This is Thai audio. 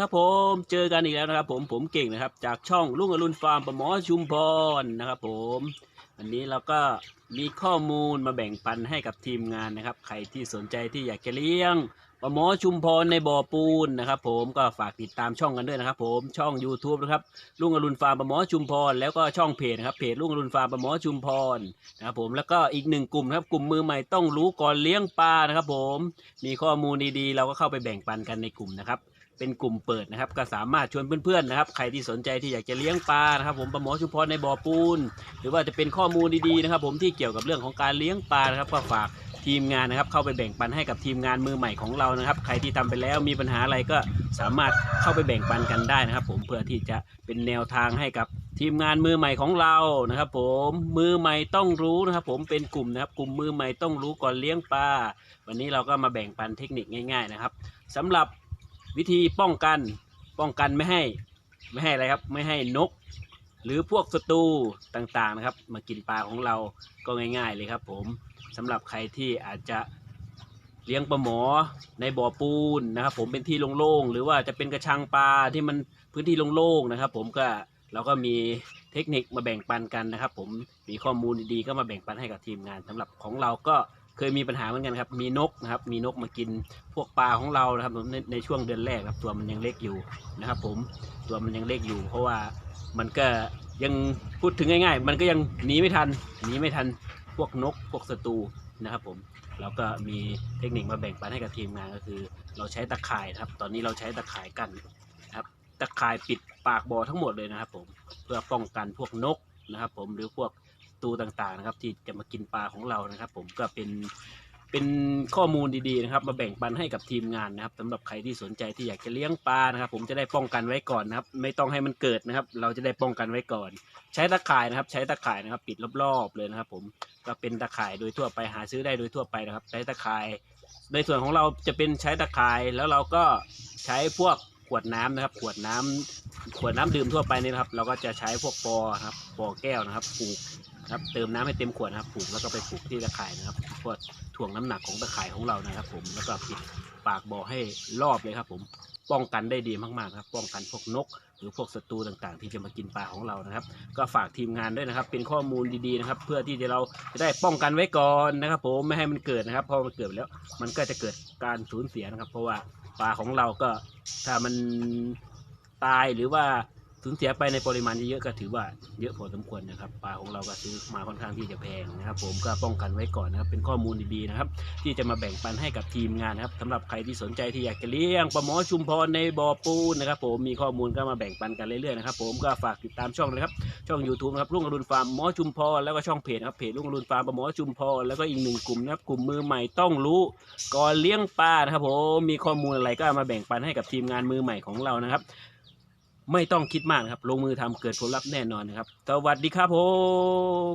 ครับผมเจอกันอีกแล้วนะครับ ผมผมเก่งนะครับ จากช่องลุงอรุณฟาร์มประหมอชุมพรนะครับผมวันนี้เราก็มีข้อมูลมาแบ่งปันให้กับทีมงานนะครับ ใครที่สนใจที่อยากจะเลี้ยง ปลาหมอชุมพรในบ่อปูนนะครับผมก็ฝากติดตามช่องกันด้วยนะครับผมช่อง YouTube นะครับลุงอรุณฟาร์มปลาหมอชุมพรแล้วก็ช่องเพจนะครับเพจลุงอรุณฟาร์มปลาหมอชุมพรนะครับผมแล้วก็อีกหนึ่งกลุ่มครับกลุ่มมือใหม่ต้องรู้ก่อนเลี้ยงปลานะครับผมมีข้อมูลดีๆ เราก็เข้าไปแบ่งปันกันในกลุ่มนะครับเป็นกลุ่มเปิดนะครับ ก็สามารถชวนเพื่อนๆนะครับใครที่สนใจที่อยากจะเลี้ยงปลานะครับ ผมปลาหมอชุมพรในบ่อปูน หรือว่าจะเป็นข้อมูลดีๆนะครับ ผมที่เกี่ยวกับเรื่องของการเลี้ยงปลานะครับก็ฝาก ทีมงานนะครับ เข้าไปแบ่งปันให้กับทีมงานมือใหม่ของเรานะครับ ใครที่ทำไปแล้วมีปัญหาอะไรก็สามารถเข้าไปแบ่งปันกันได้นะครับ ผมเพื่อที่จะเป็นแนวทางให้กับทีมงานมือใหม่ของเรานะครับ ผมมือใหม่ต้องรู้นะครับ ผมเป็นกลุ่มนะครับ กลุ่มมือใหม่ต้องรู้ก่อนเลี้ยงปลาวันนี้เราก็มาแบ่งปันเทคนิคง่าย ๆนะครับสำหรับวิธีป้องกันป้องกันไม่ให้ไม่ให้อะไรครับ ไม่ให้นก หรือพวกศัตรูต่างๆนะครับ มากินปลาของเราก็ง่าย ๆ เลยครับ ผม สำหรับใครที่อาจจะเลี้ยงปลาหมอในบ่อปูนนะครับ ผมเป็นที่โล่งๆหรือว่าจะเป็นกระชังปลาที่มันพื้นที่โล่งๆนะครับ ผมก็เราก็มีเทคนิคมาแบ่งปันกันนะครับ ผมมีข้อมูลดีๆก็มาแบ่งปันให้กับทีมงานสำหรับของเราก็เคยมีปัญหาเหมือนกันครับมีนกนะครับ มีนกมากินพวกปลาของเรานะครับผมในในช่วงเดือนแรกครับตัวมันยังเล็กอยู่นะครับ ผมตัวมันยังเล็กอยู่ เพราะว่ามันก็ยังพูดถึงง่าย ๆ มันก็ยังหนีไม่ทันหนีไม่ทัน พวกนกพวกศัตรูนะครับผมแล้วก็มีเทคนิคมาแบ่งปันให้กับทีมงานก็คือ เราใช้ตะข่ายครับ ตอนนี้เราใช้ตะข่ายกันนะครับตะข่ายปิดปากบ่อทั้งหมดเลยนะครับผมเพื่อป้องกันพวกนกนะครับผมหรือพวกตูต่างๆนะครับที่จะมากินปลาของเรานะครับ ผมก็เป็น เป็นข้อมูลดีๆนะครับ มาแบ่งปันให้กับทีมงานนะครับสำหรับใครที่สนใจที่อยากจะเลี้ยงปลานะครับ ผมจะได้ป้องกันไว้ก่อนนะครับ ไม่ต้องให้มันเกิดนะครับ เราจะได้ป้องกันไว้ก่อน ใช้ตะข่ายนะครับ ใช้ตะข่ายนะครับ ปิดรอบๆเลยนะครับ ผมก็เป็นตะข่ายโดยทั่วไปหาซื้อได้โดยทั่วไปนะครับ ใช้ตะข่าย ในส่วนของเราจะเป็นใช้ตะข่ายแล้วเราก็ใช้พวกขวดน้ำนะครับ ขวดน้ำขวดน้ำดื่มทั่วไปนี่นะครับ เราก็จะใช้พวกปอครับปอแก้วนะครับ ผูก ครับเติมน้ำให้เต็มขวดนะครับผูกแล้วก็ไปผูกที่ตะข่ายนะครับเพื่อถ่วงน้ำหนักของตะข่ายของเรานะครับ ผมแล้วก็ปิดปากบ่อให้รอบเลยครับ ผมป้องกันได้ดีมากๆนะครับป้องกันพวกนก หรือพวกศัตรูต่างๆ ที่จะมากินปลาของเรานะครับ ก็ฝากทีมงานด้วยนะครับ เป็นข้อมูลดีๆนะครับ เพื่อที่จะเราจะได้ป้องกันไว้ก่อนนะครับ ผมไม่ให้มันเกิดนะครับพอมันเกิดแล้ว มันก็จะเกิดการสูญเสียนะครับ เพราะว่าปลาของเราก็ถ้ามันตายหรือว่า สูญเสียไปในปริมาณเยอะๆก็ถือว่าเยอะพอสมควรนะครับปลาของเราก็ซื้อมาค่อนข้างที่จะแพงนะครับ ผมก็ป้องกันไว้ก่อนนะครับ เป็นข้อมูลดีๆนะครับ ที่จะมาแบ่งปันให้กับทีมงานนะครับสำหรับใครที่สนใจที่อยากจะเลี้ยงปลาหมอชุมพรในบ่อปูนนะครับผมมีข้อมูลก็มาแบ่งปันกันเรื่อยๆนะครับผมก็ฝากติดตามช่องนะครับช่อง YouTube นะครับรุ่งอรุณฟาร์มหมอชุมพรแล้วก็ช่องเพจนะครับเพจรุ่งอรุณฟาร์มปลาหมอชุมพรแล้วก็อีกหนึ่งกลุ่มนะครับกลุ่มมือใหม่ต้องรู้ก่อนเลี้ยงปลานะครับผมมีข้อมูลอะไรก็มาแบ่งปันให้กับทีมงานมือใหม่ของเรานะครับ ไม่ต้องคิดมากนะครับ ลงมือทำเกิดผลลัพธ์แน่นอนนะครับ สวัสดีครับผม